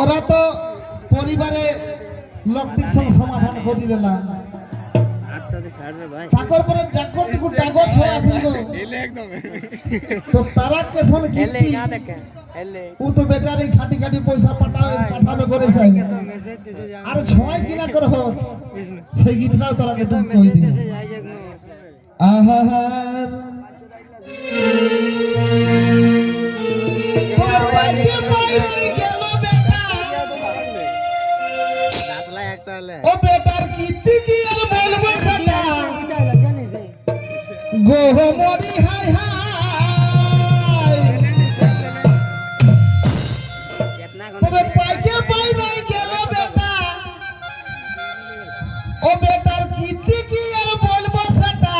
ওরা তো পরিবারে লকটিক সঙ্গে সমাধান করিলে না তাকর পরে ডাকর টুকু ডাকর ছোঁয়া দিল। তো তারা কেসন কিটি ও তো বেচারি খাটি খাটি পয়সা পাঠাবে পাঠাবে করে চাই আর ছোঁয়াই কিনা করহ সেই গীতটাও তারা কেসন কই দিল। বেটার কি আর বলব সেটা? গোহমরি হাই হাই। বেটা। ও বেটার কি আর বলব সেটা?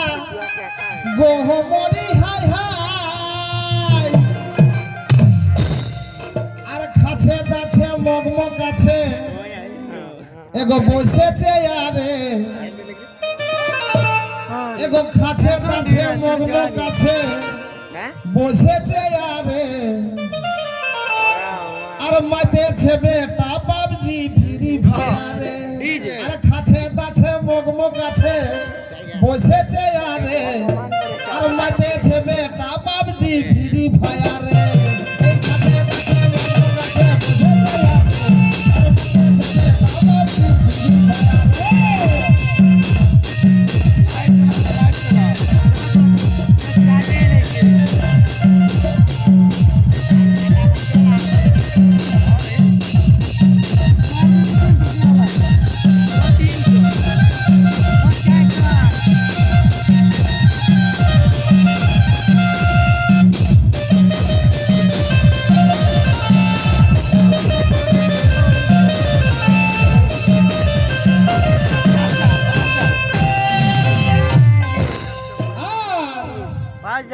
গোহমরি হাই হাই। আর খাছে দাছে মগমগ আছে। এগো বসেছে আরে। এগো খাছে তাছে মগ্ন কাছে। বসেছে আরে। আর মাতেছে বেটা বাবজি ফিরি ফায়ারে আর খাছে তাছে মগ্ন কাছে। বসেছে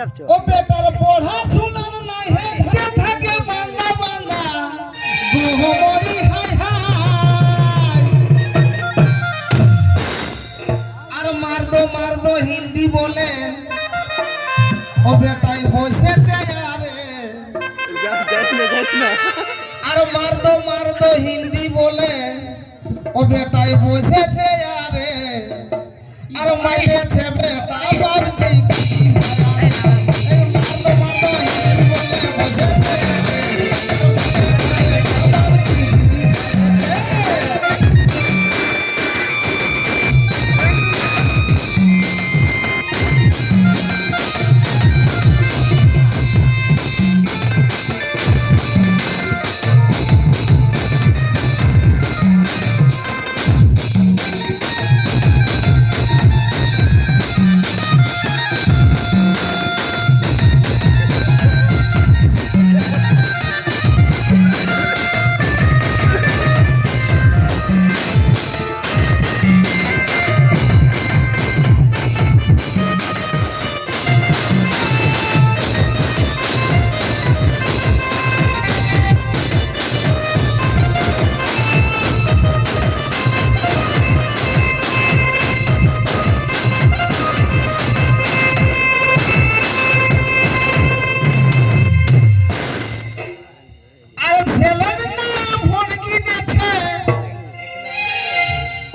আর ও বেটার পড়াশোনার নাই হে ধরে। থাকে বাংলা বাংলা? গুহমরি হাই হাই। আর মার দো মার দো হিন্দি বলে। ও বেটাই বসেছে আরে। আর মার দো মার দো হিন্দি বলে। ও বেটাই বসেছে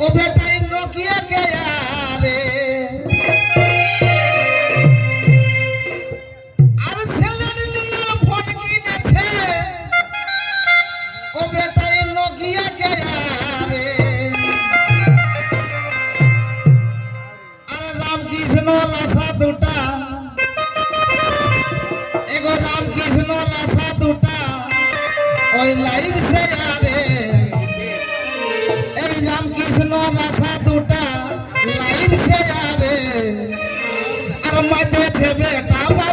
ও বেটাই আরে। কে আরে। রামকৃষ্ণ রাসা দুটা। রামকৃষ্ণ রাসা দুটা। ওই লাইভ সে লাইভ সে আরে